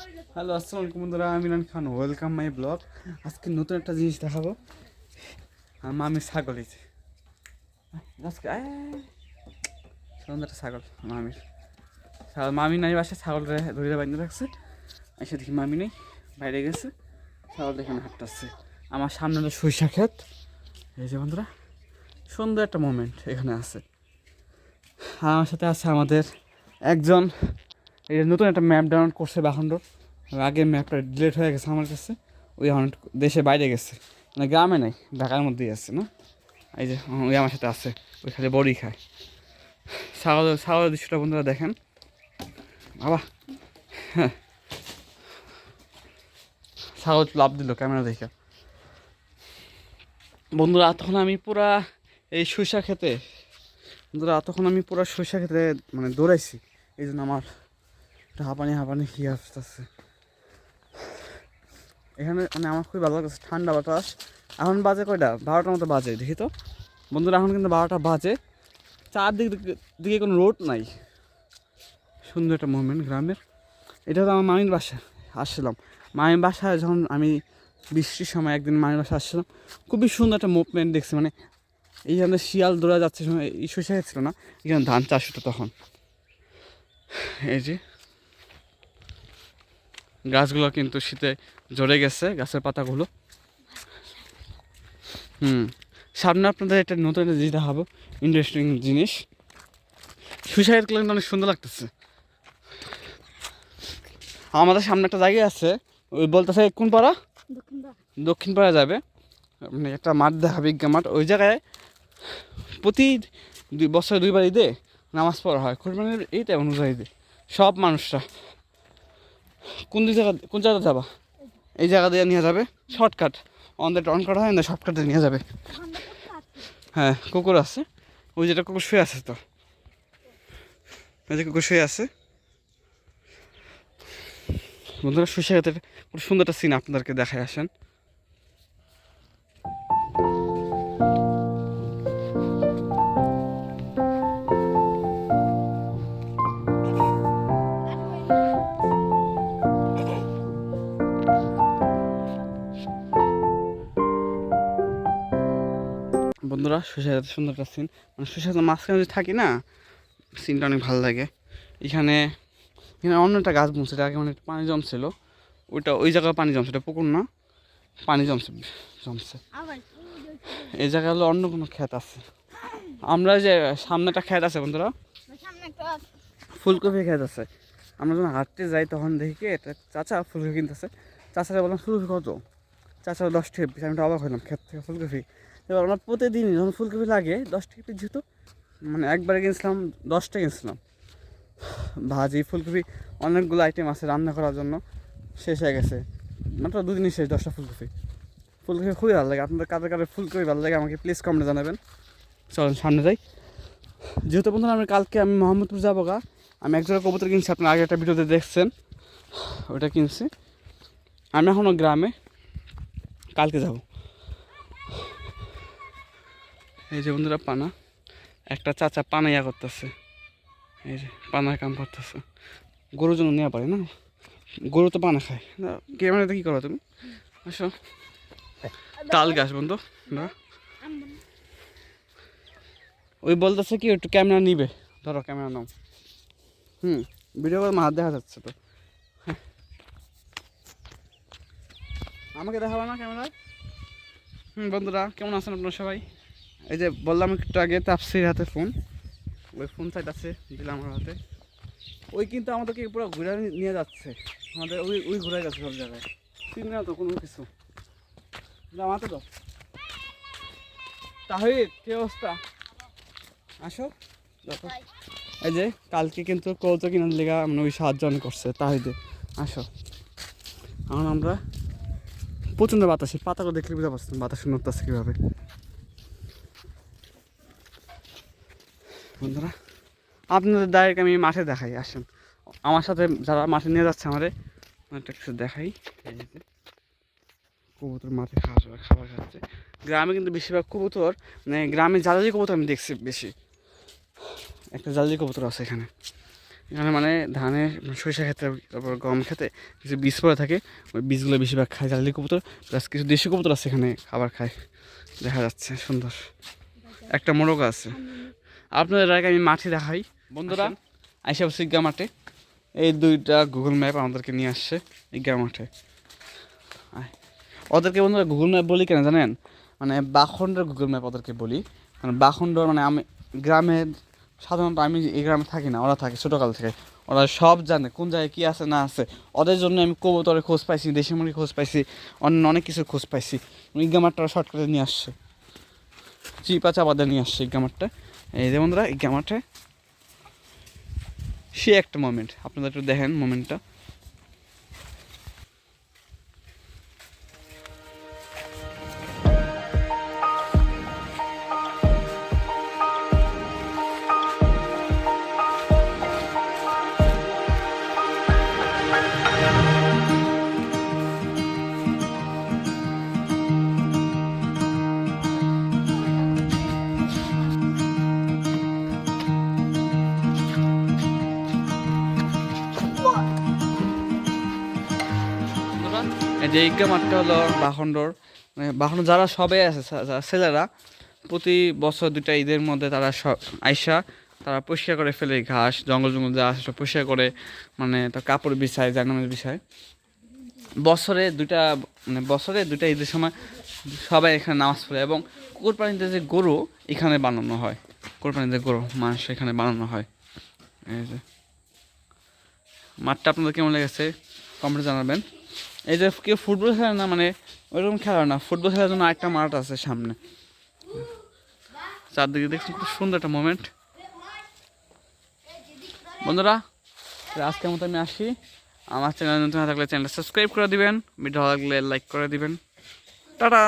Hello, আসসালামু আলাইকুম বন্ধুরা, আমি Milan Khan welcome my blog আজকে নতুন একটা জিনিস দেখাবো। আর মামির ছাগল এই। আজকে। সুন্দর একটা ছাগল, মামির। ছাগল, মামি নাই বাসে ছাগল ধরে বাইন্দে রাখছে। এসে দেখি মামি নেই, বাইরে গেছে। ছাগল এখানে হাঁটতেছে। আমার সামনে হলো সরিষা ক্ষেত। এই যে বন্ধুরা, সুন্দর একটা মোমেন্ট এখানে আছে। আমার সাথে আছে আমাদের একজন এই যে নতুন একটা ম্যাপ ডাউনলোড করছে বাহনডোর আগে ম্যাপটা ডিলেট হয়ে গেছে আমার কাছে। ওই এখন দেশে বাইরে গেছে। মানে গ্রামে নেই, ঢাকার মধ্যেই আছে, না? এই যে ওই আমার সাথে আছে, ওই খালি বড়ি খায়। ছাগল, ছাগলের দৃশ্যটা বন্ধুরা দেখেন। বাবা হ্যাঁ। ছাগল লাভ দিল ক্যামেরা দেখে। বন্ধুরা, তখন আমি পুরা এই সরিষা খেতে, বন্ধুরা, তখন আমি পুরা সরিষা খেতে মানে দৌড়াইছি। এই জন্য আমার হাঁপানি হাঁপানি, কি আসতেছে এখানে মানে আমার খুবই ভালো লাগছে ঠান্ডা বাতাস। এখন বাজে কয়টা? বারোটার মতো বাজে, দেখি তো। বন্ধুরা, এখন কিন্তু বারোটা বাজে। চারদিক দিকে- দিকে কোনো রোড নাই। সুন্দর একটা মুভমেন্ট গ্রামের। এটা হলো আমার মামির বাসা, আসছিলাম। মামির বাসায় যখন আমি বৃষ্টির সময় একদিন মামির বাসা আসছিলাম, খুবই সুন্দর একটা মুভমেন্ট দেখছি। মানে এইখানে শিয়াল দৌড়া যাচ্ছে সময় এই শসা ছিল না? এখানে ধান চাষ হতো তখন। এই যে গাছগুলো কিন্তু শীতে ঝরে গেছে গাছের পাতাগুলো। হুম সামনে আপনাদের একটা নতুন একটা জিনিস দেখাবো ইন্টারেস্টিং জিনিস। সুইসাইড করলে কিন্তু অনেক সুন্দর লাগতেছে। আমাদের সামনে একটা জায়গা আছে ওই বলতেছে কোন পাড়া? দক্ষিণ পাড়া যাবে। মানে একটা মাঠ দেখা বিজ্ঞা মাঠ। ওই জায়গায় প্রতি দুই বছরে দুইবার ঈদে নামাজ পড়া হয়। কোরবানির এইটা অনুযায়ী ঈদে। সব মানুষরা। কোন দুই জায়গা কোন জায়গাতে যাবা? এই জায়গা দিয়ে নিয়ে যাবে। শর্টকাট। অনদের টন করা হয় না শর্টকাটে নিয়ে যাবে। হ্যাঁ কুকুর আছে। ওই যেটা কুকুর শুয়ে আছে তো। ওই যে কুকুর শুয়ে আছে। বন্ধুরা শুয়ে খুব সুন্দর একটা সিন আপনাদেরকে দেখায় আসেন। শুষে গেতে সুন্দর একটা সিন মানে গেতে মাঝখানে যদি থাকি না সিনটা অনেক ভালো লাগে। এখানে এখানে অন্য একটা গাছ বুনছে আগে মানে পানি জমছিল। ওইটা, ওই জায়গায় পানি জমছে, এটা পুকুর না? পানি জমছে জমছে। এই জায়গায় হলো অন্য কোনো ক্ষেত আছে। আমরা যে সামনে একটা ক্ষেত আছে বন্ধুরা ফুলকপি ক্ষেত আছে। আমরা যখন হাঁটতে যাই তখন দেখি এটা চাচা ফুলকপি কিনতেছে। চাচারা বললাম, ফুলকপি কত? চাচা দশ টাকা আমি অবাক হলাম ক্ষেত থেকে ফুলকপি। এবার আমার প্রতিদিন যখন ফুলকপি লাগে দশটা পিস যেহেতু মানে একবারে কিনছিলাম দশটা কিনছিলাম। ভাজি, ফুলকপি, অনেকগুলো আইটেম আছে রান্না করার জন্য, শেষ হয়ে গেছে। মাত্র দুদিনই শেষ, দশটা ফুলকপি। ফুলকপি খুবই ভালো লাগে। আপনাদের কাদের কাদের ফুলকপি ভালো লাগে আমাকে প্লিজ কমেন্টে জানাবেন। চলেন সামনে যাই। যেহেতু বন্ধুরা, আমি কালকে আমি মোহাম্মদপুর যাব গা। আমি এক জায়গায় কবুতর কিনছি আপনার আগে একটা ভিডিওতে দেখছেন। ওটা কিনছি। আমি এখনও গ্রামে, কালকে যাব। এই যে বন্ধুরা পানা। একটা চাচা পানা ইয়া করতেছে। এই যে পানার কাম করতেছে। গরুর জন্য নেওয়া পারে না? গরু তো পানা খায়। ক্যামেরাতে কী করো তুমি? আসো। তাল গাছ বন্ধু, না? ওই বলতেছে কি, একটু ক্যামেরা নিবে। ধরো ক্যামেরা নাও। হুম ভিডিও করে হাত দেখা যাচ্ছে তো। হ্যাঁ। আমাকে দেখাবো না ক্যামেরায়? হুম, বন্ধুরা, কেমন আছেন আপনারা সবাই? এই যে বললাম একটু আগে তাপসির হাতে ফোন। ওই ফোন সাইড আছে দিলাম আমার হাতে। ওই কিন্তু আমাদেরকে পুরো ঘুরে নিয়ে যাচ্ছে। আমাদের ওই ওই ঘুরে গেছে সব জায়গায়। চিনি না তো কোনো কিছু। আমাতে তো তাহিদ কি অবস্থা? আসো। দেখো এই যে, কালকে কিন্তু কৌতো কিনার লেগা আমরা ওই সাহায্য অনেক করছে, তাহিদে। আসো। এখন আমরা প্রচণ্ড বাতাসে, পাতাগুলো দেখলে বুঝতে পারছেন বাতাস নড়তেছে কীভাবে। বন্ধুরা, আপনাদের ডাইরেক্ট আমি মাঠে দেখাই, আসেন। আমার সাথে যারা মাঠে নিয়ে যাচ্ছে আমারে একটা কিছু দেখাই কবুতর মাঠে খাওয়া খাবার খাচ্ছে। গ্রামে কিন্তু বেশিরভাগ কবুতর মানে গ্রামে জালালি কবুতর আমি দেখছি বেশি। একটা জালালি কবুতর আছে এখানে। এখানে মানে ধানের সরিষা খেতে তারপর গম খেতে কিছু বীজ পড়ে থাকে, ওই বীজগুলো বেশিরভাগ খায় জালি কবুতর, প্লাস কিছু দেশি কবুতর আছে এখানে খাবার খায়। দেখা যাচ্ছে, সুন্দর। একটা মোরগ আছে। আপনাদের আগে আমি মাঠে দেখাই। বন্ধুরা আইসা বসে মাঠে। এই দুইটা গুগল ম্যাপ আমাদেরকে নিয়ে আসছে ইগা মাঠে। ওদেরকে বন্ধুরা গুগল ম্যাপ বলি কেন জানেন? মানে বাখণ্ডের গুগল ম্যাপ ওদেরকে বলি। মানে বাখণ্ড মানে আমি গ্রামের সাধারণত আমি এই গ্রামে থাকি না ওরা থাকে ছোটোকাল থেকে। ওরা সব জানে কোন জায়গায় কী আছে না আছে। ওদের জন্য আমি কবুতরের খোঁজ পাইছি দেশি মুরগির খোঁজ পাইছি অন্য অনেক কিছু খোঁজ পাইছি। ইগামারটা ওরা শর্ট করে নিয়ে আসছে। চিপা চাপাদের নিয়ে আসছে এই গ্যামারটা। এই যে বন্ধুরা, এই গ্যামারটা। সে একটা মোমেন্ট আপনারা একটু দেখেন মোমেন্টটা যে ইজ্ঞা মাঠটা হলো মানে বাখণ্ড যারা সবে আছে ছেলেরা, প্রতি বছর দুটা ঈদের মধ্যে তারা আইসা তারা পরিষ্কার করে ফেলে ঘাস, জঙ্গল জঙ্গল যা আছে সব পরিষ্কার করে মানে তার কাপড় বিছায় জানামের বিছায়। বছরে দুটা মানে বছরে দুটা ঈদের সময় সবাই এখানে নামাজ পড়ে এবং কোরবানিতে যে গরু, এখানে বানানো হয়। কোরবানিতে গরু, মাংস এখানে বানানো হয়। এই যে। মাঠটা আপনাদের কেমন লেগেছে? কমেন্টে জানাবেন। এই যে কেউ ফুটবল খেলে না মানে ওইরকম খেলা না। ফুটবল খেলার জন্য একটা মাঠ আছে সামনে। চারদিকে দেখছি খুব সুন্দর একটা মোমেন্ট বন্ধুরা আজকের মতো আমি আসি। আমার চ্যানেল নতুন থাকলে চ্যানেলটা সাবস্ক্রাইব করে দিবেন। ভিডিও ভালো লাগলে লাইক করে দিবেন। টাটা!